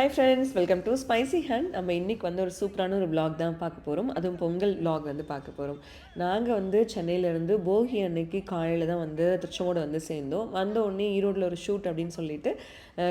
Hi friends welcome to spicy hand நம்ம இன்றைக்கி வந்து ஒரு சூப்பரான ஒரு vlog தான் பார்க்க போகிறோம் அதுவும் பொங்கல் vlog வந்து பார்க்க போகிறோம் நாங்கள் வந்து சென்னையிலேருந்து போகி அன்னைக்கு காலையில் தான் வந்து திருச்செங்கோடு வந்து சேர்ந்தோம். வந்த உடனே ஈரோட்டில் ஒரு ஷூட் அப்படின்னு சொல்லிட்டு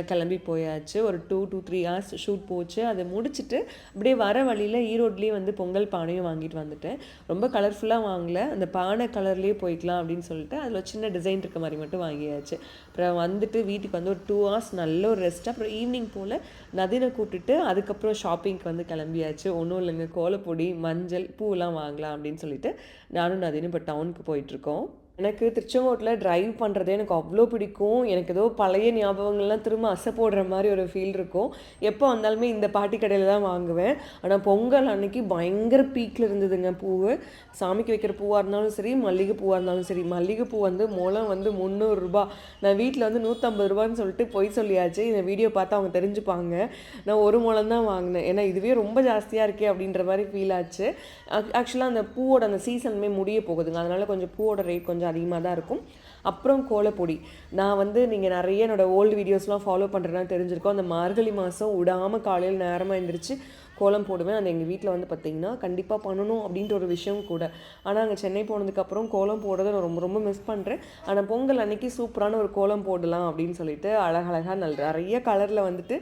கிளம்பி போயாச்சு. ஒரு two two three hours shoot போச்சு. அதை முடிச்சுட்டு அப்படியே வர வழியில் ஈரோட்லேயே வந்து பொங்கல் பானையும் வாங்கிட்டு வந்துட்டேன். ரொம்ப கலர்ஃபுல்லாக வாங்கல. அந்த பானை கலர்லேயே போய்க்கலாம் அப்படின்னு சொல்லிட்டு அதில் ஒரு சின்ன டிசைன் இருக்க மாதிரி மட்டும் வாங்கியாச்சு. அப்புறம் வந்துட்டு வீட்டுக்கு வந்து ஒரு டூ ஹவர்ஸ் நல்ல ஒரு ரெஸ்ட் அப்புறம் ஈவினிங் போல் நதினை கூப்பிட்டுட்டு அதுக்கப்புறம் ஷாப்பிங்க்கு வந்து கிளம்பியாச்சு. ஒன்றும் இல்லைங்க. கோலப்பொடி மஞ்சள் பூலாம் வாங்கலாம் அப்படின்னு சொல்லிட்டு நானும் நதினும் இப்போ டவுனுக்கு போயிட்டுருக்கோம் எனக்கு திருச்செங்கோட்டில் டிரைவ் பண்ணுறதே எனக்கு அவ்வளோ பிடிக்கும். எனக்கு ஏதோ பழைய ஞாபகங்கள்லாம் திரும்ப அசை போடுற மாதிரி ஒரு ஃபீல் இருக்கும். எப்போ வந்தாலுமே இந்த பாட்டி கடையில் தான் வாங்குவேன். ஆனால் பொங்கல் அன்னைக்கு பயங்கர பீக்கில் இருந்ததுங்க பூவு. சாமிக்கு வைக்கிற பூவாக இருந்தாலும் சரி மல்லிகை பூவாக இருந்தாலும் சரி. மல்லிகை பூ வந்து முளம் வந்து முந்நூறுரூபா நான் வீட்டில் வந்து நூற்றம்பது ரூபான்னு சொல்லிட்டு பொய் சொல்லியாச்சு. இந்த வீடியோ பார்த்து அவங்க தெரிஞ்சுப்பாங்க. நான் ஒரு முளம் தான் வாங்கினேன். ஏன்னா இதுவே ரொம்ப ஜாஸ்தியாக இருக்கே அப்படின்ற மாதிரி ஃபீல் ஆச்சு. ஆக்சுவலாக அந்த பூவோட அந்த சீசனுமே முடிய போகுதுங்க. அதனால் கொஞ்சம் பூவோட ரேட் கொஞ்சம் அதிகமாக தான் இருக்கும். அப்புறம் கோலப்பொடி. நான் வந்து நீங்கள் நிறைய என்னோட ஓல்டு வீடியோஸ்லாம் ஃபாலோ பண்ணுறேன்னா தெரிஞ்சிருக்கோம். அந்த மார்கழி மாதம் விடாமல் காலையில் நேரமாக எழுந்திரிச்சு கோலம் போடுவேன். அது எங்கள் வீட்டில் வந்து பார்த்திங்கன்னா கண்டிப்பாக பண்ணணும் அப்படின்ற ஒரு விஷயம் கூட. ஆனால் அங்கே சென்னை போனதுக்கப்புறம் கோலம் போடுறதை நான் ரொம்ப ரொம்ப மிஸ் பண்ணுறேன் ஆனால் பொங்கல் அன்னைக்கு சூப்பரான ஒரு கோலம் போடலாம் அப்படின்னு சொல்லிட்டு அழகழகாக நல்ல நிறைய கலரில் வந்துட்டு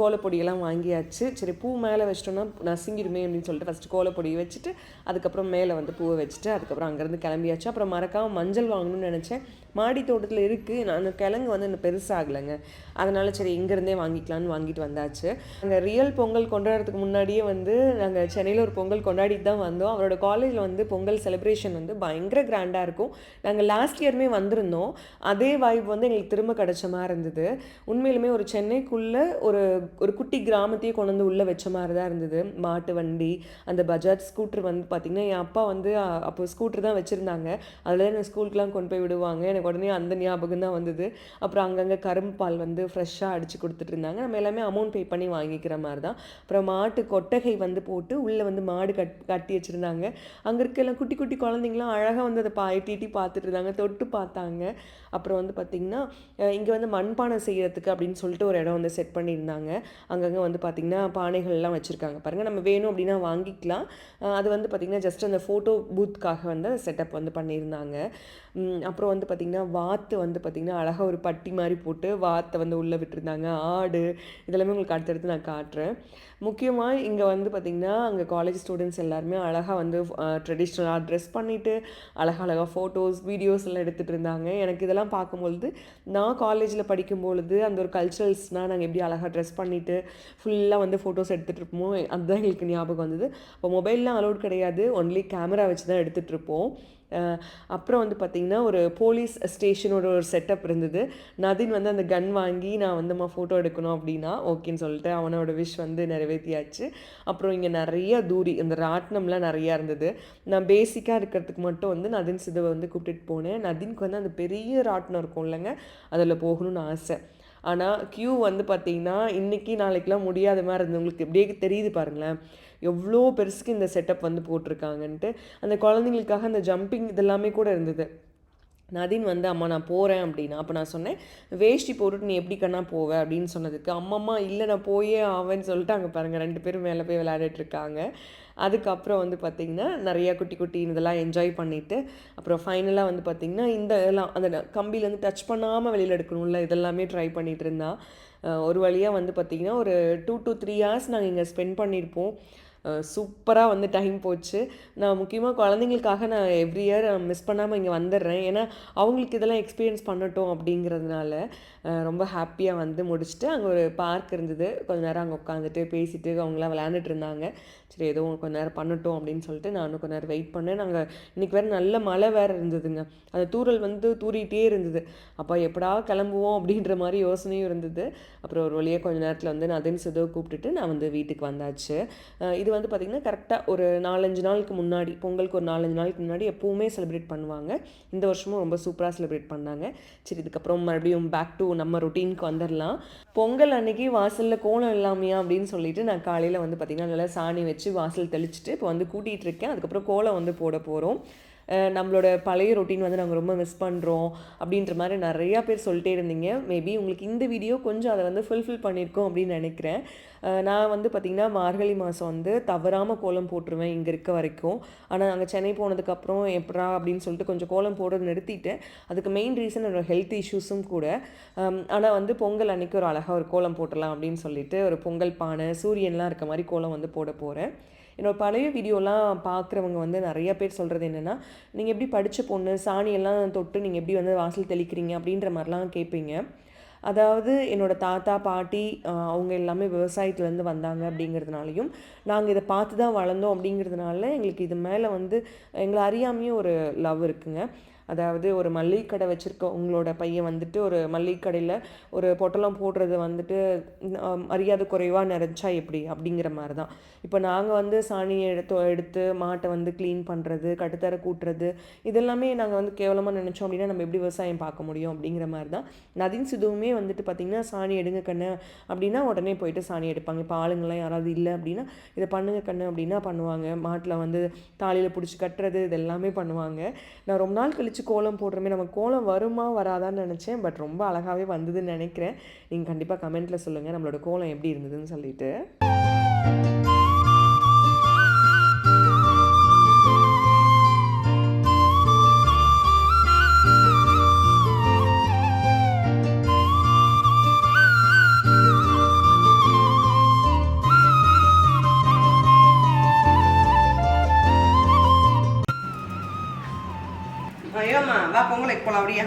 கோலப்பொடியெல்லாம் வாங்கியாச்சு. சரி பூ மேலே வச்சிட்டோம்னா நசுங்கிடுமே அப்படின்னு சொல்லிட்டு ஃபஸ்ட்டு கோலப்பொடியை வச்சுட்டு அதுக்கப்புறம் மேலே வந்து பூவை வச்சுட்டு அதுக்கப்புறம் அங்கேருந்து கிளம்பியாச்சு. அப்புறம் மறக்காமல் மஞ்சள் வாங்கணும்னு நினச்சேன். மாடி தோட்டத்தில் இருக்குது நான் கிழங்கு வந்து இன்னும் பெருசாகலைங்க. அதனால் சரி இங்கேருந்தே வாங்கிக்கலாம்னு வாங்கிட்டு வந்தாச்சு. நாங்கள் ரியல் பொங்கல் கொண்டாடுறதுக்கு முன்னாடியே வந்து நாங்கள் சென்னையில் ஒரு பொங்கல் கொண்டாடிட்டு தான் வந்தோம். அவரோட காலேஜில் வந்து பொங்கல் செலிப்ரேஷன் வந்து பயங்கர கிராண்டாக இருக்கும். நாங்கள் லாஸ்ட் இயருமே வந்திருந்தோம். அதே வாய்ப்பு வந்து எங்களுக்கு திரும்ப கிடைச்ச மாதிரி இருந்தது. உண்மையிலுமே ஒரு சென்னைக்குள்ளே ஒரு ஒரு குட்டி கிராமத்தையே கொண்டு வந்து உள்ளே வச்ச மாதிரி தான் இருந்தது. மாட்டு வண்டி அந்த பஜாஜ் ஸ்கூட்டர் வந்து பார்த்திங்கன்னா என் அப்பா வந்து அப்போ ஸ்கூட்டர் தான் வச்சுருந்தாங்க. அதில் என்னை ஸ்கூலுக்குலாம் கொண்டு போய் விடுவாங்க. எனக்கு உடனே அந்த ஞாபகம் தான் வந்தது. அப்புறம் அங்கங்கே கரும்பு பால் வந்து ஃப்ரெஷ்ஷாக அடித்து கொடுத்துட்டு இருந்தாங்க நம்ம எல்லாமே அமௌண்ட் பே பண்ணி வாங்கிக்கிற மாதிரி தான் அப்புறம் மாட்டு கொட்டகை வந்து போட்டு உள்ளே வந்து மாடு கட் கட்டி வச்சுருந்தாங்க. அங்கே இருக்க எல்லாம் குட்டி குட்டி குழந்தைங்களாம் அழகாக வந்து அதை பா எட்டி பார்த்துட்டு இருந்தாங்க தொட்டு பார்த்தாங்க. அப்புறம் வந்து பார்த்திங்கன்னா இங்கே வந்து மண்பானை செய்கிறதுக்கு அப்படின்னு சொல்லிட்டு ஒரு இடம் வந்து செட் பண்ணியிருந்தாங்க. அங்கங்கே வந்து பார்த்திங்கன்னா பானைகள்லாம் வச்சுருக்காங்க. பாருங்கள் நம்ம வேணும் அப்படின்னா வாங்கிக்கலாம். அது வந்து பார்த்திங்கன்னா ஜஸ்ட் அந்த ஃபோட்டோ பூத்துக்காக வந்து செட்டப் வந்து பண்ணியிருந்தாங்க. அப்புறம் வந்து பார்த்திங்கன்னா வாத்து வந்து பார்த்திங்கன்னா அழகாக ஒரு பட்டி மாதிரி போட்டு வாத்தை வந்து உள்ளே விட்டுருந்தாங்க. ஆடு இதெல்லாமே உங்களுக்கு அடுத்தடுத்து நான் காட்டுறேன். முக்கியமாக இங்கே வந்து பார்த்திங்கன்னா அங்கே காலேஜ் ஸ்டூடெண்ட்ஸ் எல்லாருமே அழகாக வந்து ட்ரெடிஷ்னலாக ட்ரெஸ் பண்ணிவிட்டு அழகழகாக ஃபோட்டோஸ் வீடியோஸ் எல்லாம் எடுத்துகிட்டு இருந்தாங்க. எனக்கு இதெல்லாம் பார்க்கும்பொழுது நான் காலேஜில் படிக்கும் பொழுது அந்த ஒரு கல்ச்சுரல்ஸ்னால் நாங்கள் எப்படி அழகாக ட்ரெஸ் பண்ணிவிட்டு ஃபுல்லாக வந்து ஃபோட்டோஸ் எடுத்துகிட்டு இருப்போமோ அதுதான் எங்களுக்கு ஞாபகம் வந்தது. இப்போ மொபைல்லாம் அலோட் கிடையாது. ஒன்லி கேமரா வச்சு தான் எடுத்துகிட்டு இருப்போம் அப்புறம் வந்து பார்த்திங்கன்னா ஒரு போலீஸ் ஸ்டேஷனோட ஒரு செட்டப் இருந்தது. நதின் வந்து அந்த கன் வாங்கி நான் வந்துமா ஃபோட்டோ எடுக்கணும் அப்படின்னா ஓகேன்னு சொல்லிட்டு அவனோட விஷ் வந்து நிறைய நிறைவேற்றியாச்சு அப்புறம் இங்கே நிறைய தூரி இந்த ராட்டினம்லாம் நிறையா இருந்தது. நான் பேசிக்காக இருக்கிறதுக்கு மட்டும் வந்து நதின் சிதவை வந்து கூப்பிட்டுட்டு போனேன். நதினுக்கு வந்து அந்த பெரிய ராட்டினம் இருக்கும் இல்லைங்க அதில் போகணும்னு ஆசை. ஆனால் க்யூ வந்து பார்த்திங்கன்னா இன்றைக்கி நாளைக்கெலாம் முடியாத மாதிரி இருந்தவங்களுக்கு எப்படியே தெரியுது பாருங்களேன். எவ்வளோ பெருசுக்கு இந்த செட்டப் வந்து போட்டிருக்காங்கன்ட்டு. அந்த குழந்தைங்களுக்காக அந்த ஜம்பிங் இதெல்லாமே கூட இருந்தது. நதின் வந்து அம்மா நான் போகிறேன் அப்படின்னா அப்போ நான் சொன்னேன் வேஷ்டி போட்டுட்டு நீ எப்படி கண்ணா போவ? அப்படின்னு சொன்னதுக்கு அம்மம்மா இல்லை நான் போயே ஆவேன்னு சொல்லிட்டு அங்கே பாருங்கள் ரெண்டு பேரும் மேலே போய் விளையாடிட்டு இருக்காங்க. அதுக்கப்புறம் வந்து பார்த்திங்கன்னா நிறையா குட்டி குட்டி இதெல்லாம் என்ஜாய் பண்ணிவிட்டு அப்புறம் ஃபைனலாக வந்து பார்த்திங்கன்னா இந்த எல்லாம் அந்த கம்பிலேருந்து டச் பண்ணாமல் வெளியில் எடுக்கணும்ல இதெல்லாமே ட்ரை பண்ணிகிட்டு இருந்தா. ஒரு வழியாக வந்து பார்த்திங்கன்னா ஒரு டூ டு த்ரீ ஹவர்ஸ் நாங்கள் இங்கே ஸ்பெண்ட் பண்ணியிருப்போம் சூப்பராக வந்து டைம் போச்சு. நான் முக்கியமாக குழந்தைங்களுக்காக நான் எவ்ரி இயர் மிஸ் பண்ணாமல் இங்கே வந்துடுறேன் ஏன்னா அவங்களுக்கு இதெல்லாம் எக்ஸ்பீரியன்ஸ் பண்ணட்டும் அப்படிங்கிறதுனால ரொம்ப ஹாப்பியாக வந்து முடிச்சுட்டு அங்கே ஒரு பார்க் இருந்தது. கொஞ்ச நேரம் அங்கே உட்காந்துட்டு பேசிட்டு அவங்களாம் விளையாண்டுட்டு இருந்தாங்க. சரி ஏதோ கொஞ்ச நேரம் பண்ணட்டும் அப்படின்னு சொல்லிட்டு நானும் கொஞ்ச நேரம் வெயிட் பண்ணேன். நாங்கள் இன்றைக்கி வேறு நல்ல மழை வேறு இருந்ததுங்க. அந்த தூறல் வந்து தூரிகிட்டே இருந்தது. அப்போ எப்படா கிளம்புவோம் அப்படின்ற மாதிரி யோசனையும் இருந்தது. அப்புறம் ஒரு வழியாக கொஞ்ச நேரத்தில் வந்து நான் நதின் சிதோ கூப்பிட்டுட்டு நான் வந்து வீட்டுக்கு வந்தாச்சு. இது வந்து பார்த்திங்கன்னா கரெக்டாக ஒரு நாலஞ்சு நாளுக்கு முன்னாடி பொங்கலுக்கு ஒரு நாலஞ்சு நாளுக்கு முன்னாடி எப்போவுமே செலிப்ரேட் பண்ணுவாங்க. இந்த வருஷமும் ரொம்ப சூப்பராக செலிப்ரேட் பண்ணாங்க. சரி இதுக்கப்புறம் மறுபடியும் பேக் டு நம்ம ரொட்டீனுக்கு வந்துடலாம் பொங்கல் அன்னைக்கு வாசலில் கோலம் இல்லாமையா அப்படின்னு சொல்லிட்டு நான் காலையில் வந்து பார்த்திங்கன்னா நல்லா சாணி வச்சு வாசல் தெளிச்சுட்டு இப்போ வந்து கூட்டிகிட்டு இருக்கேன். அதுக்கப்புறம் கோலம் வந்து போட போகிறோம் நம்மளோட பழைய ரொட்டீன் வந்து நாங்கள் ரொம்ப மிஸ் பண்ணுறோம் அப்படின்ற மாதிரி நிறையா பேர் சொல்லிட்டே இருந்தீங்க. மேபி உங்களுக்கு இந்த வீடியோ கொஞ்சம் அதை வந்து ஃபுல்ஃபில் பண்ணியிருக்கோம் அப்படின்னு நினைக்கிறேன். நான் வந்து பார்த்திங்கன்னா மார்கழி மாதம் வந்து தவறாமல் கோலம் போட்டுருவேன் இங்கே இருக்க வரைக்கும். ஆனால் நாங்கள் சென்னை போனதுக்கப்புறம் எப்படா அப்படின்னு சொல்லிட்டு கொஞ்சம் கோலம் போடுறது நிறுத்திட்டேன். அதுக்கு மெயின் ரீசன் என்னோட ஹெல்த் இஷ்யூஸும் கூட. ஆனால் வந்து பொங்கல் அன்னைக்கு ஒரு அழகாக ஒரு கோலம் போட்டுடலாம் அப்படின்னு சொல்லிட்டு ஒரு பொங்கல் பானை சூரியன்லாம் இருக்க மாதிரி கோலம் வந்து போட போகிறேன் என்னோட பழைய வீடியோலாம் பார்க்குறவங்க வந்து நிறைய பேர் சொல்கிறது என்னென்னா நீங்கள் எப்படி படித்த பொண்ணு சாணியெல்லாம் தொட்டு நீங்கள் எப்படி வந்து வாசல் தெளிக்கிறீங்க? அப்படின்ற மாதிரிலாம் கேட்பீங்க. அதாவது என்னோடய தாத்தா பாட்டி அவங்க எல்லாமே விவசாயத்துலேருந்து வந்தாங்க அப்படிங்கிறதுனாலையும் நாங்கள் இதை பார்த்து தான் வளர்ந்தோம் அப்படிங்கிறதுனால எங்களுக்கு இது மேலே வந்து எங்களை அறியாமையும் ஒரு லவ் இருக்குங்க. அதாவது ஒரு மளிகை கடை வச்சுருக்க உங்களோட பையன் வந்துட்டு ஒரு மளிகை கடையில் ஒரு பொட்டலம் போடுறது வந்துட்டு மரியாதை குறைவாக நிறைஞ்சா எப்படி? அப்படிங்கிற மாதிரி தான் இப்போ நாங்கள் வந்து சாணியை எடுத்து எடுத்து மாட்டை வந்து க்ளீன் பண்ணுறது கட்டுத்தர கூட்டுறது இதெல்லாமே நாங்கள் வந்து கேவலமாக நினச்சோம் அப்படின்னா நம்ம எப்படி விவசாயம் பார்க்க முடியும்? அப்படிங்கிற மாதிரி தான் நதின் சிதுவுமே வந்துட்டு பார்த்திங்கன்னா சாணி எடுங்க கண்ணு அப்படின்னா உடனே போயிட்டு சாணி எடுப்பாங்க. இப்போ ஆளுங்கள்லாம் யாராவது இல்லை அப்படின்னா இதை பண்ணுங்க கண்ணு அப்படின்னா பண்ணுவாங்க. மாட்டில் வந்து தாலியில் பிடிச்சி கட்டுறது இது எல்லாமே பண்ணுவாங்க. நான் ரொம்ப நாள் கழிச்சு கோலம் போடுறமே நம்ம கோலம் வருமா வராதான்னு நினச்சேன். பட் ரொம்ப அழகாகவே வந்ததுன்னு நினைக்கிறேன். நீங்கள் கண்டிப்பாக கமெண்ட்டில் சொல்லுங்கள் நம்மளோட கோலம் எப்படி இருந்ததுன்னு சொல்லிட்டு. அப்படியா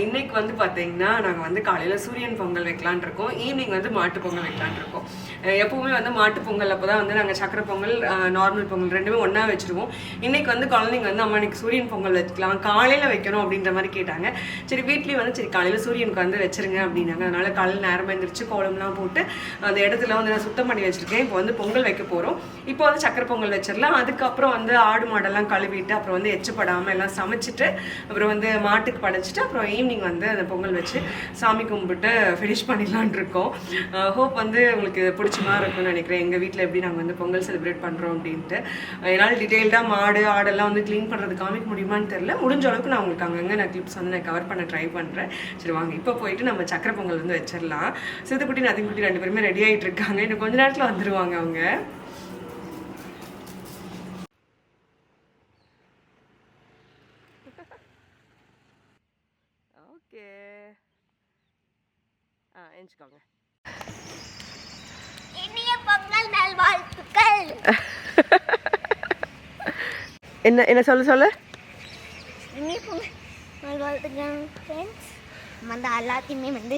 இன்னைக்கு வந்து பார்த்தீங்கன்னா நாங்கள் வந்து காலையில் சூரியன் பொங்கல் வைக்கலான் இருக்கோம். ஈவினிங் வந்து மாட்டு பொங்கல் வைக்கலான் இருக்கோம். எப்பவுமே வந்து மாட்டு பொங்கல் அப்போ தான் வந்து நாங்கள் சக்கரை பொங்கல் நார்மல் பொங்கல் ரெண்டுமே ஒன்றா வச்சுருவோம். இன்னைக்கு வந்து குழந்தைங்க வந்து அம்மா இன்னைக்கு சூரியன் பொங்கல் வச்சுக்கலாம் காலையில் வைக்கணும் அப்படின்ற மாதிரி கேட்டாங்க. சரி வீட்லேயும் வந்து சரி காலையில் சூரியனுக்கு வந்து வச்சிருங்க அப்படின்னாங்க. அதனால் காலையில் நேரமாக எழுந்திரிச்சு கோலம்லாம் போட்டு அந்த இடத்துல வந்து நான் சுத்தம் பண்ணி வச்சுருக்கேன். இப்போ வந்து பொங்கல் வைக்க போகிறோம் இப்போ வந்து சக்கரை பொங்கல் வச்சிடலாம். அதுக்கப்புறம் வந்து ஆடு மாடெல்லாம் கழுவிட்டு அப்புறம் வந்து எச்சப்படாமல் எல்லாம் சமைச்சிட்டு அப்புறம் வந்து மாட்டுக்கு படைச்சிட்டு அப்புறம் ஈவினிங் வந்து அந்த பொங்கல் வச்சு சாமி கும்பிட்டு ஃபினிஷ் பண்ணிடலான் இருக்கோம். ஹோப் வந்து உங்களுக்கு பிடிச்ச மாதிரி இருக்கும்னு நினைக்கிறேன். எங்கள் வீட்டில் எப்படி நாங்கள் வந்து பொங்கல் செலிப்ரேட் பண்ணுறோம் அப்படின்ட்டு. என்னால் டீட்டெயில்டாக மாடு ஆடெல்லாம் வந்து க்ளீன் பண்ணுறது காமிக்க முடியுமான்னு தெரில முடிஞ்ச அளவுக்கு நான் உங்களுக்கு அங்கங்கே நான் கிளிப்ஸ் வந்து நான் கவர் பண்ண ட்ரை பண்ணுறேன் சரி வாங்க. இப்போ போயிட்டு நம்ம சக்கரை பொங்கல் வந்து வச்சிடலாம். சித்துக்குட்டி நதிக்குட்டி ரெண்டு பேருமே ரெடி ஆகிட்டு இருக்காங்க. இன்னும் கொஞ்ச நேரத்தில் வந்துடுவாங்க அவங்க. ஓகே ஆ எஞ்சிக்கோங்க என்ன என்ன சொல்ல சொல்ல. இனிய பொங்கல் வந்து எல்லாத்தையுமே வந்து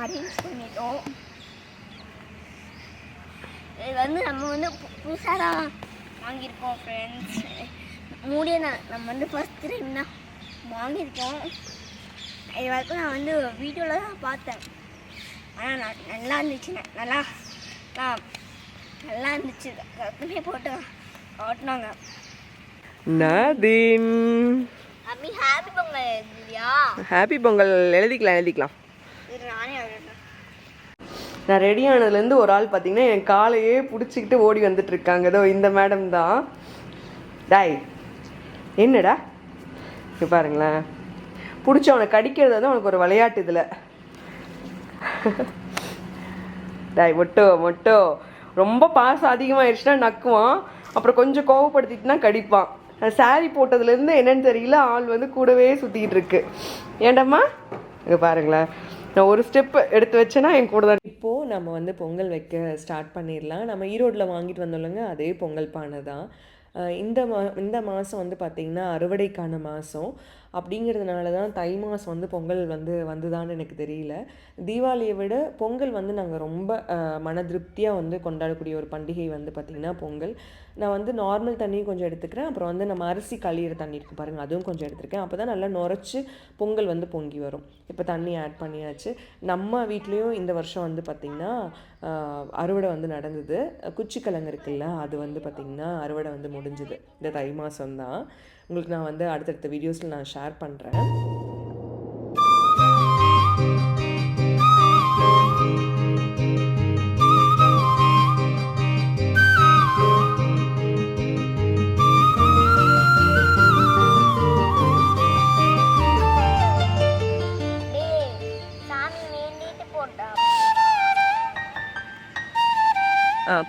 அரேஞ்ச் பண்ணிட்டோம். இது வந்து நம்ம வந்து புதுசாக தான் வாங்கியிருக்கோம் ஃப்ரெண்ட்ஸ் மூடிய நான் நம்ம வந்து ஃபஸ்ட் டைம் தான் வாங்கியிருக்கோம். இது வரைக்கும் நான் வந்து வீடியோவில் தான் பார்த்தேன். ஆனால் நான் நல்லா இருந்துச்சு. நல்லா நான் நல்லா இருந்துச்சு கற்பனை போட்டு காட்டினாங்க. நதீன் அம்மி ஹாப்பி பொங்கல் இல்லையா ஹாப்பி பொங்கல் எழுதிக்கலாம் எழுதிக்கலாம். இது நானே எழுதுறேன் நான் ரெடி ஆனதுலேருந்து ஒரு ஆள் பார்த்தீங்கன்னா என் காலையே பிடிச்சிக்கிட்டு ஓடி வந்துட்டு இருக்காங்க இதோ இந்த மேடம் தான். டாய் என்னடா? இங்க பாருங்களேன். பிடிச்ச அவனை கடிக்கிறது வந்து அவனுக்கு ஒரு விளையாட்டு இதில். டாய் மொட்டோ மொட்டோ. ரொம்ப பாசம் அதிகமாகிடுச்சுன்னா நக்குவான். அப்புறம் கொஞ்சம் கோவப்படுத்திட்டுனா கடிப்பான். சாரி போட்டதுலேருந்து என்னன்னு தெரியல ஆள் வந்து கூடவே சுற்றிக்கிட்டு இருக்கு. ஏண்டம்மா? இங்கே பாருங்களேன். நான் ஒரு ஸ்டெப் எடுத்து வச்சேன்னா என் கூட தான். இப்போது நம்ம வந்து பொங்கல் வைக்க ஸ்டார்ட் பண்ணிடலாம். நம்ம ஈரோட்டில் வாங்கிட்டு வந்தோம்லங்க அதே பொங்கல் பானை தான். இந்த மா இந்த மாதம் வந்து பார்த்திங்கன்னா அறுவடைக்கான மாதம் அப்படிங்கிறதுனால தான் தை மாதம் வந்து பொங்கல் வந்து வந்துதான்னு எனக்கு தெரியல. தீபாவளியை விட பொங்கல் வந்து நாங்கள் ரொம்ப மன திருப்தியாக வந்து கொண்டாடக்கூடிய ஒரு பண்டிகை வந்து பார்த்திங்கன்னா பொங்கல். நான் வந்து நார்மல் தண்ணியும் கொஞ்சம் எடுத்துக்கிறேன். அப்புறம் வந்து நம்ம அரிசி கழியிற தண்ணி இருக்குது பாருங்கள் அதுவும் கொஞ்சம் எடுத்துருக்கேன். அப்போ தான் நல்லா நுரைச்சி பொங்கல் வந்து பொங்கி வரும். இப்போ தண்ணி ஆட் பண்ணியாச்சு. நம்ம வீட்லேயும் இந்த வருஷம் வந்து பார்த்திங்கன்னா அறுவடை வந்து நடந்தது. குச்சிக்கிழங்கு இருக்குல்ல அது வந்து பார்த்திங்கன்னா அறுவடை வந்து முடிஞ்சுது. இந்த தை மாதம் தான் உங்களுக்கு நான் வந்து அடுத்தடுத்த வீடியோஸில் நான் ஷேர் பண்ணுறேன்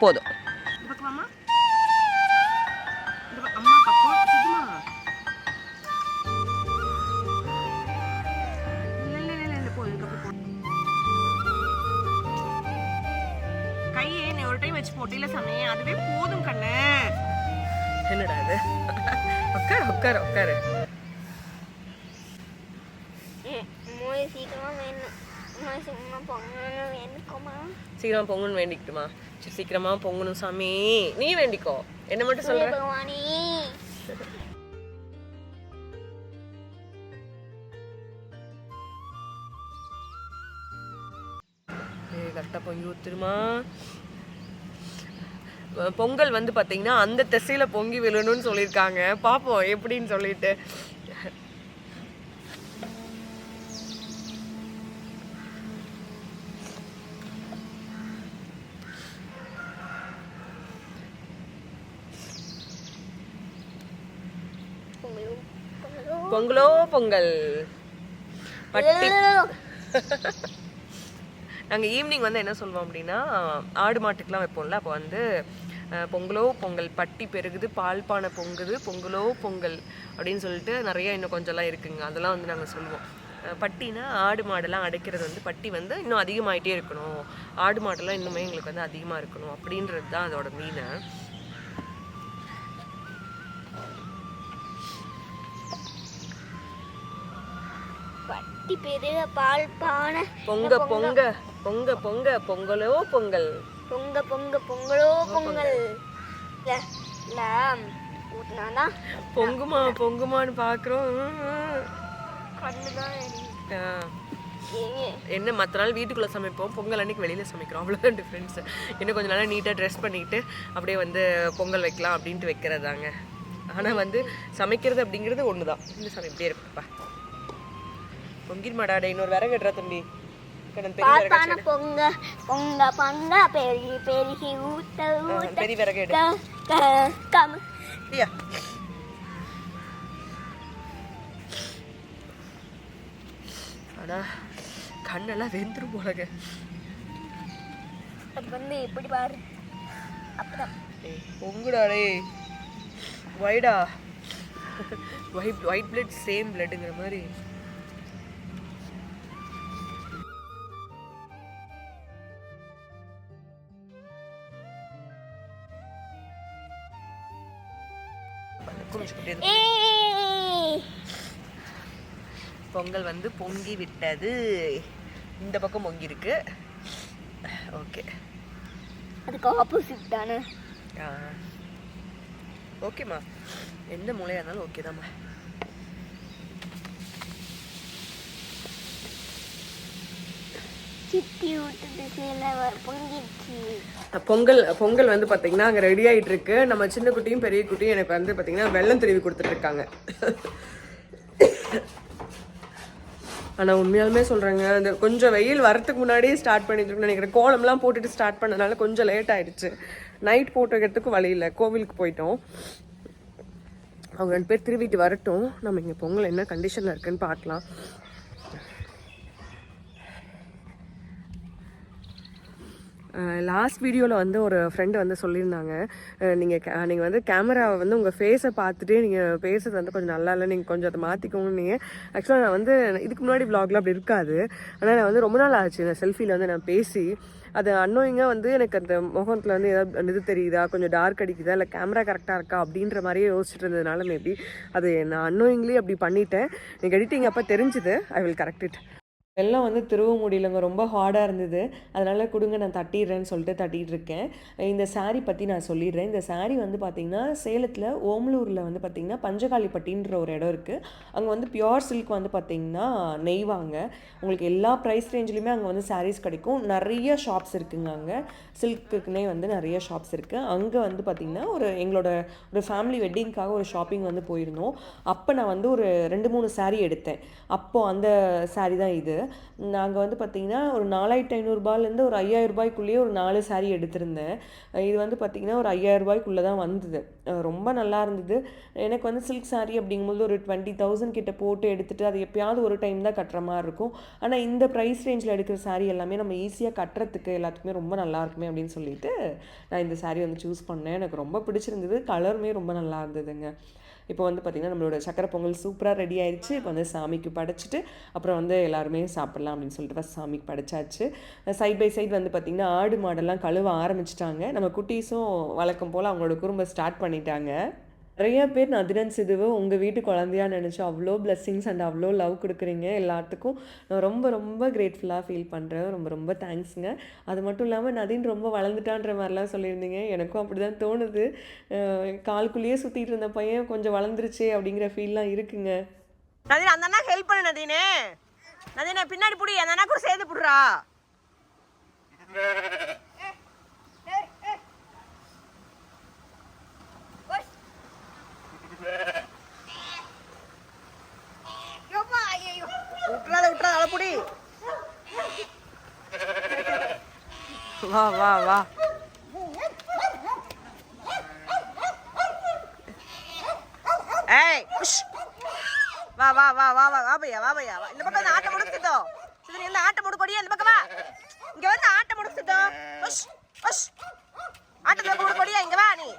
போதும். போட்டியில சாமி அதுவே போதும் கண்ணு. என்னடா இது? உட்காரு உட்காரு உட்காரு. மோய் சீக்கிரமா பொங்கணும் வேண்டிக்கிட்டுமா? சரி சீக்கிரமா பொங்கணும் சாமி. நீ வேண்டிக்கோ. என்ன மட்டும் சொல்ற? கரெக்டாக பொங்கி ஊத்துருமா. பொங்கல் வந்து பார்த்தீங்கன்னா அந்த திசையில பொங்கி விழணும்னு சொல்லியிருக்காங்க. பார்ப்போம் எப்படின்னு சொல்லிட்டு. பொங்கலோ பொங்கல். பட்டி நாங்கள் ஈவினிங் வந்து என்ன சொல்லுவோம் அப்படின்னா ஆடு மாட்டுக்கெலாம் வைப்போம்ல அப்போ வந்து பொங்கலோ பொங்கல் பட்டி பெருகுது பால் பானை பொங்குது பொங்கலோ பொங்கல் அப்படின்னு சொல்லிட்டு நிறைய இன்னும் கொஞ்சம்லாம் இருக்குங்க. அதெல்லாம் வந்து நாங்கள் சொல்லுவோம். பட்டினா ஆடு மாடெல்லாம் அடைக்கிறது வந்து பட்டி வந்து இன்னும் அதிகமாயிட்டே இருக்கணும். ஆடு மாடெல்லாம் இன்னுமே எங்களுக்கு வந்து அதிகமாக இருக்கணும் அப்படின்றது தான் அதோட மீனை பட்டி பெரிய பால் பானை. பொங்க பொங்க பொங்க பொங்க பொங்கலோ பொங்கல். பொங்க பொங்க பொங்கலோ பொங்கல். ஊட்டினாதான் பொங்குமா பொங்குமான்னு ஏங்க? என்ன மற்ற நாள் வீட்டுக்குள்ளே சமைப்போம். பொங்கல் அன்னைக்கு வெளியில் சமைக்கிறோம். அவ்வளோதான் டிஃப்ரென்ஸ் இன்னும் கொஞ்சம் நாளாக நீட்டாக ட்ரெஸ் பண்ணிட்டு அப்படியே வந்து பொங்கல் வைக்கலாம் அப்படின்ட்டு வைக்கிறதாங்க. ஆனால் வந்து சமைக்கிறது அப்படிங்கிறது ஒன்று தான் இந்த சமையல் இப்படியே இருப்பா. பொங்கிர் மாடாடே இன்னொரு விறகு எடுறா தம்பி. கடந்த பெரிய பால் விறகு பானை பொங்க பொங்க பொங்க பெருகி பெருகி ஊத்த ஊத்த. பெரிய விறகு எடு. க க கம். ஐயா அடா கண்ணெல்லாம் வெந்துரும் போலங்க. வந்து எப்படி பாரு. அப்பதான். ஏய், பொங்குடா டேய் ஒயிடா ஒயிட் ஒயிட் பிளட் சேம் பிளட்டுங்கிற மாதிரி. பொங்கல் வந்து பொங்கி விட்டது இந்த பக்கம் பொங்கி இருக்கு ஓகே. அதுக்கு ஆப்போசிட் தானே? ஓகேம்மா. எந்த மூலையாக இருந்தாலும் ஓகே தாம்மா. பொங்கல் பொங்கல் வந்து பார்த்தீங்கன்னா அங்கே ரெடி ஆயிட்டு இருக்கு நம்ம சின்ன குட்டியும் பெரிய குட்டியும் எனக்கு வந்து பார்த்தீங்கன்னா வெள்ளம் திருவி கொடுத்துட்டு இருக்காங்க. ஆனால் உண்மையாலுமே சொல்கிறேங்க அந்த கொஞ்சம் வெயில் வரத்துக்கு முன்னாடியே ஸ்டார்ட் பண்ணிட்டு நினைக்கிறேன். கோலம்லாம் போட்டுட்டு ஸ்டார்ட் பண்ணனால கொஞ்சம் லேட் ஆயிடுச்சு. நைட் போட்டு வைக்கிறதுக்கு வழி இல்லை. கோவிலுக்கு போயிட்டோம். அவங்க ரெண்டு பேர் திருவிட்டு வரட்டும். நம்ம இங்கே பொங்கல் என்ன கண்டிஷனில் இருக்குன்னு பார்க்கலாம். லாஸ்ட் வீடியோவில் வந்து ஒரு ஃப்ரெண்டு வந்து சொல்லியிருந்தாங்க. நீங்கள் நீங்கள் வந்து கேமராவை வந்து உங்கள் ஃபேஸை பார்த்துட்டு நீங்கள் பேசுறது வந்து கொஞ்சம் நல்லா இல்லை நீங்கள் கொஞ்சம் அதை மாற்றிக்கோங்க நீங்கள் ஆக்சுவலாக நான் வந்து இதுக்கு முன்னாடி ப்ளாக்லாம் அப்படி இருக்காது. ஆனால் நான் வந்து ரொம்ப நாள் ஆச்சு நான் செல்ஃபியில் வந்து நான் பேசி அது அன்னோயிங்காக வந்து எனக்கு அந்த முகத்தில் வந்து ஏதாவது இது தெரியுதா கொஞ்சம் டார்க் அடிக்குதா இல்லை கேமரா கரெக்டாக இருக்கா அப்படின்ற மாதிரியே யோசிச்சுட்டு இருந்ததுனால மேபி அது நான் அன்னோயிங்லேயே அப்படி பண்ணிட்டேன். எனக்கு எடிட்டிங் அப்போ தெரிஞ்சுது ஐ வில் கரெக்ட் இட் வெள்ளம் வந்து திருவ முடியலங்க. ரொம்ப ஹார்டாக இருந்தது. அதனால் கொடுங்க நான் தட்டிடுறேன்னு சொல்லிட்டு தட்டிட்டு இருக்கேன் இந்த சாரீ பற்றி நான் சொல்லிடுறேன். இந்த சாரீ வந்து பார்த்திங்கன்னா சேலத்தில் ஓமலூரில் வந்து பார்த்திங்கன்னா பஞ்சகாளிப்பட்டின்ற ஒரு இடம் இருக்குது அங்கே வந்து பியோர் சில்க் வந்து பார்த்திங்கன்னா நெய்வாங்க. உங்களுக்கு எல்லா ப்ரைஸ் ரேஞ்சிலையுமே அங்கே வந்து சாரீஸ் கிடைக்கும். நிறைய ஷாப்ஸ் இருக்குங்க அங்கே. சில்க்குக்குனே வந்து நிறைய ஷாப்ஸ் இருக்குது அங்கே வந்து பார்த்திங்கன்னா ஒரு எங்களோட ஒரு ஃபேமிலி வெட்டிங்க்காக ஒரு ஷாப்பிங் வந்து போயிருந்தோம். அப்போ நான் வந்து ஒரு ரெண்டு மூணு சாரீ எடுத்தேன். அப்போது அந்த சாரீ தான் இது. நாங்கள் வந்து பார்த்திங்கன்னா ஒரு நாலாயிரத்தி ஐநூறுரூபாலேருந்து ஒரு ஐயாயிரம் ரூபாய்க்குள்ளேயே ஒரு நாலு saree எடுத்திருந்தேன். இது வந்து பார்த்திங்கன்னா ஒரு ஐயாயிரரூபாய்க்குள்ளே தான் வந்தது. ரொம்ப நல்லா இருந்தது. எனக்கு வந்து சில்க் சாரீ அப்படிங்கும்போது ஒரு டுவெண்ட்டி தௌசண்ட் கிட்ட போட்டு எடுத்துகிட்டு அது எப்பயாவது ஒரு டைம் தான் கட்டுற மாதிரி இருக்கும். ஆனால் இந்த ப்ரைஸ் ரேஞ்சில் எடுக்கிற சாரீ எல்லாமே நம்ம ஈஸியாக கட்டுறதுக்கு எல்லாத்துக்குமே ரொம்ப நல்லா இருக்குமே அப்படின்னு சொல்லிட்டு நான் இந்த சாரீ வந்து சூஸ் பண்ணேன். எனக்கு ரொம்ப பிடிச்சிருந்தது. கலருமே ரொம்ப நல்லா இருந்ததுங்க. இப்போ வந்து பார்த்திங்கன்னா நம்மளோட சக்கரை பொங்கல் சூப்பராக ரெடி ஆயிடுச்சு இப்போ வந்து சாமிக்கு படைச்சிட்டு அப்புறம் வந்து எல்லாருமே சாப்பிட்லாம் அப்படின்னு சொல்லிட்டு ஃபஸ்ட் சாமிக்கு படைச்சாச்சு. சைட் பை சைடு வந்து பார்த்திங்கன்னா ஆடு மாடெல்லாம் கழுவ ஆரம்பிச்சிட்டாங்க. நம்ம குட்டீஸும் வழக்கம் போல் அவங்களோட குடும்பம் ஸ்டார்ட் பண்ணிட்டாங்க. நிறைய பேர் நதிரன் சிதுவை உங்கள் வீட்டு குழந்தையா நினச்சி அவ்வளோ பிளெஸ்ஸிங்ஸ் அண்ட் அவ்வளோ லவ் கொடுக்குறீங்க எல்லாத்துக்கும். நான் ரொம்ப ரொம்ப கிரேட்ஃபுல்லாக ஃபீல் பண்ணுறேன் ரொம்ப ரொம்ப தேங்க்ஸுங்க அது மட்டும் இல்லாமல் நதின் ரொம்ப வளர்ந்துட்டான்ற மாதிரிலாம் சொல்லியிருந்தீங்க. எனக்கும் அப்படி தான் தோணுது. அஹ் காலுக்குள்ளேயே சுற்றிட்டு இருந்த பையன் கொஞ்சம் வளர்ந்துருச்சே அப்படிங்கிற ஃபீல்லாம் இருக்குங்க. நதீன் அந்த அண்ணா ஹெல்ப் பண்ணு நதீனே. நதீனே பின்னாடி பிடி. அந்த அண்ணா கூட சேர்ந்து பிடுறா. வா வா வா ஏய் உஷ். வா வா வா வா வா வா பையா வா பையா வா இந்த பக்கம் வந்து ஆட்டம் முடிச்சுட்டோ சிதறி எல்லாம் ஆட்டம் முடுக்கடியா இந்த பக்கம் வா இங்க வந்து ஆட்டம் முடிச்சுட்டோ உஷ் உஷ் ஆட்டத்துல முடுக்கடியா இங்க வா நீ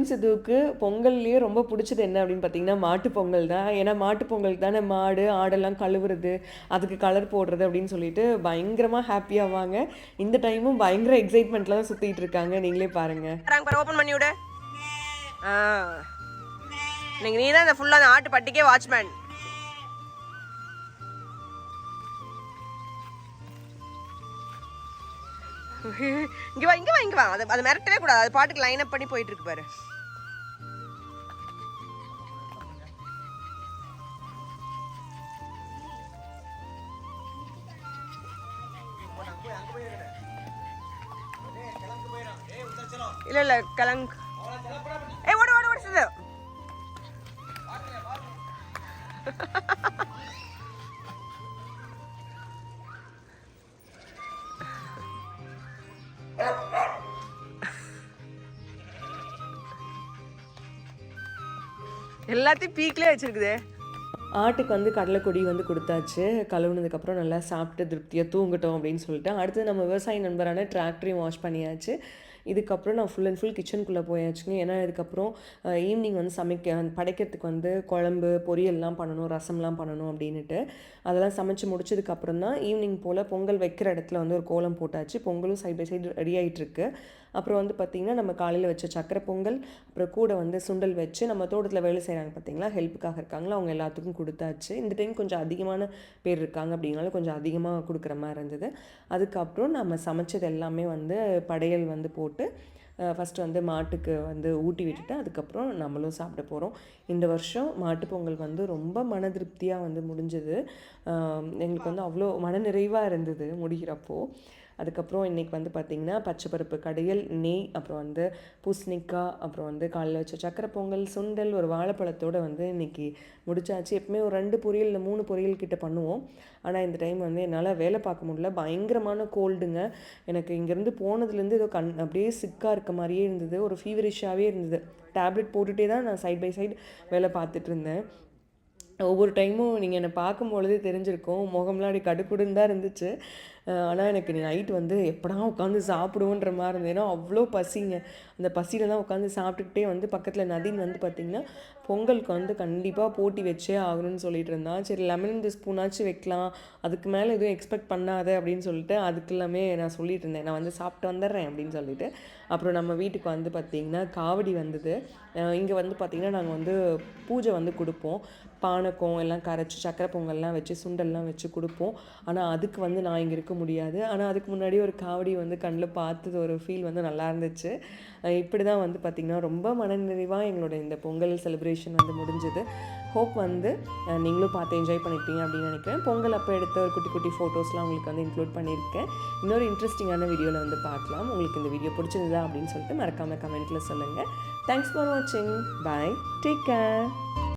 நதின் சிதுவுக்கு பொங்கல்லையே ரொம்ப பிடிச்சது என்ன அப்படின்னு பார்த்தீங்கன்னா மாட்டுப் பொங்கல் தான். ஏன்னா மாட்டுப் பொங்கலுக்கு தானே மாடு ஆடெல்லாம் கழுவுறது அதுக்கு கலர் போடுறது அப்படின்னு சொல்லிட்டு பயங்கரமாக ஹாப்பியாவாங்க இந்த டைமும் பயங்கர எக்ஸைட்மெண்ட்டில் தான் சுற்றிட்டு இருக்காங்க. நீங்களே பாருங்க. ஓப்பன் பண்ணி ஆ. நீங்க நீ தான் இந்த ஃபுல்லாக அந்த ஆட்டு பட்டிக்கே வாட்ச்மேன் இங்க வா இங்க வா இங்க வா. அது மிரட்டவே கூடாது. அது பாட்டுக்கு லைன் அப் பண்ணி போயிட்டு இருக்கு பாரு. இல்ல இல்ல ஏய் ஓடு ஓடு ஓடு சிது எல்லாத்தையும் பீக்லேயே வச்சிருக்குதே. ஆட்டுக்கு வந்து கடலைக்கொடி வந்து கொடுத்தாச்சு. கழுவுனதுக்கப்புறம் நல்லா சாப்பிட்டு திருப்தியாக தூங்கட்டும் அப்படின்னு சொல்லிட்டு. அடுத்து நம்ம விவசாய நண்பரான டிராக்டரையும் வாஷ் பண்ணியாச்சு. இதுக்கப்புறம் நான் ஃபுல் அண்ட் ஃபுல் கிச்சனுக்குள்ளே போயாச்சுங்க. ஏன்னா இதுக்கப்புறம் ஈவினிங் வந்து சமைக்க படைக்கிறதுக்கு வந்து குழம்பு பொரியல்லாம் பண்ணணும் ரசம்லாம் பண்ணணும் அப்படின்னுட்டு. அதெல்லாம் சமைச்சு முடிச்சதுக்கப்புறம் தான் ஈவினிங் போல் பொங்கல் வைக்கிற இடத்துல வந்து ஒரு கோலம் போட்டாச்சு. பொங்கலும் சைட் பை சைடு ரெடி ஆகிட்டுருக்கு அப்புறம் வந்து பார்த்திங்கன்னா நம்ம காலையில் வச்ச சக்கரை பொங்கல் அப்புறம் கூட வந்து சுண்டல் வச்சு நம்ம தோட்டத்தில் வேலை செய்கிறாங்க பார்த்திங்களா ஹெல்ப்புக்காக இருக்காங்களா? அவங்க எல்லாத்துக்கும் கொடுத்தாச்சு. இந்த டைம் கொஞ்சம் அதிகமான பேர் இருக்காங்க அப்படிங்கனால கொஞ்சம் அதிகமாக கொடுக்குற மாதிரி இருந்தது. அதுக்கப்புறம் நம்ம சமைச்சது எல்லாமே வந்து படையல் வந்து போட்டு ஃபஸ்ட்டு வந்து மாட்டுக்கு வந்து ஊட்டி விட்டுட்டு அதுக்கப்புறம் நம்மளும் சாப்பிட போகிறோம் இந்த வருஷம் மாட்டுப் பொங்கல் வந்து ரொம்ப மன திருப்தியாக வந்து முடிஞ்சது. எங்களுக்கு வந்து அவ்வளோ மன நிறைவாக இருந்தது முடிகிறப்போ. அதுக்கப்புறம் இன்றைக்கி வந்து பார்த்திங்கன்னா பச்சை பருப்பு கடையல் நெய் அப்புறம் வந்து பூசணிக்காய் அப்புறம் வந்து காலைல வச்ச சக்கரை பொங்கல் சுண்டல் ஒரு வாழைப்பழத்தோடு வந்து இன்றைக்கி முடிச்சாச்சு. எப்பவுமே ஒரு ரெண்டு பொரியல் இல்லை மூணு பொரியல் கிட்ட பண்ணுவோம். ஆனால் இந்த டைம் வந்து என்னால் வேலை பார்க்க முடியல. பயங்கரமான கோல்டுங்க எனக்கு இங்கேருந்து போனதுலேருந்து ஏதோ கண் அப்படியே சிக்காக இருக்க மாதிரியே இருந்தது. ஒரு ஃபீவரிஷாகவே இருந்தது. டேப்லெட் போட்டுகிட்டே தான் நான் சைட் பை சைடு வேலை பார்த்துட்டு இருந்தேன். ஒவ்வொரு டைமும் நீங்கள் என்னை பார்க்கும்பொழுதே தெரிஞ்சிருக்கும். முகம்லாம் அப்படி கடுக்குடுன்னு தான் இருந்துச்சு. ஆனால் எனக்கு நைட் வந்து எப்படா உட்காந்து சாப்பிடுவோன்ற மாதிரி இருந்தேன்னா அவ்வளோ பசிங்க. அந்த பசியில் தான் உட்காந்து சாப்பிட்டுக்கிட்டே வந்து பக்கத்தில் நதின்னு வந்து பார்த்திங்கன்னா பொங்கலுக்கு வந்து கண்டிப்பாக போட்டி வச்சே ஆகணும்னு சொல்லிட்டு இருந்தான் சரி லெமன் இந்த ஸ்பூனாச்சும் வைக்கலாம். அதுக்கு மேலே எதுவும் எக்ஸ்பெக்ட் பண்ணாத அப்படின்னு சொல்லிட்டு அதுக்கு எல்லாமே நான் சொல்லிட்டு இருந்தேன். நான் வந்து சாப்பிட்டு வந்துடுறேன் அப்படின்னு சொல்லிட்டு. அப்புறம் நம்ம வீட்டுக்கு வந்து பார்த்திங்கன்னா காவடி வந்தது. இங்கே வந்து பார்த்திங்கன்னா நாங்கள் வந்து பூஜை வந்து கொடுப்போம். பானக்கம் எல்லாம் கரைச்சி சக்கரை பொங்கல்லாம் வச்சு சுண்டல்லாம் வச்சு கொடுப்போம். ஆனால் அதுக்கு வந்து நான் இங்கே இருக்க முடியாது. ஆனால் அதுக்கு முன்னாடி ஒரு காவடி வந்து கண்ணில் பார்த்தது ஒரு ஃபீல் வந்து நல்லா இருந்துச்சு. இப்படி தான் வந்து பார்த்திங்கன்னா ரொம்ப மனநிறைவாக எங்களோட இந்த பொங்கல் செலிப்ரேஷன் வந்து முடிஞ்சது. ஹோப் வந்து நீங்களும் பார்த்து என்ஜாய் பண்ணியிருப்பீங்க அப்படின்னு நினைக்கிறேன். பொங்கல் அப்போ எடுத்த ஒரு குட்டி குட்டி ஃபோட்டோஸ்லாம் உங்களுக்கு வந்து இன்க்ளூட் பண்ணியிருக்கேன். இன்னொரு இன்ட்ரெஸ்டிங்கான வீடியோவில் வந்து பார்க்கலாம். உங்களுக்கு இந்த வீடியோ பிடிச்சிருந்தா அப்படின்னு சொல்லிட்டு மறக்காமல் கமெண்ட்டில் சொல்லுங்கள் தேங்க்ஸ் ஃபார் வாட்சிங் பாய் டேக் கேர்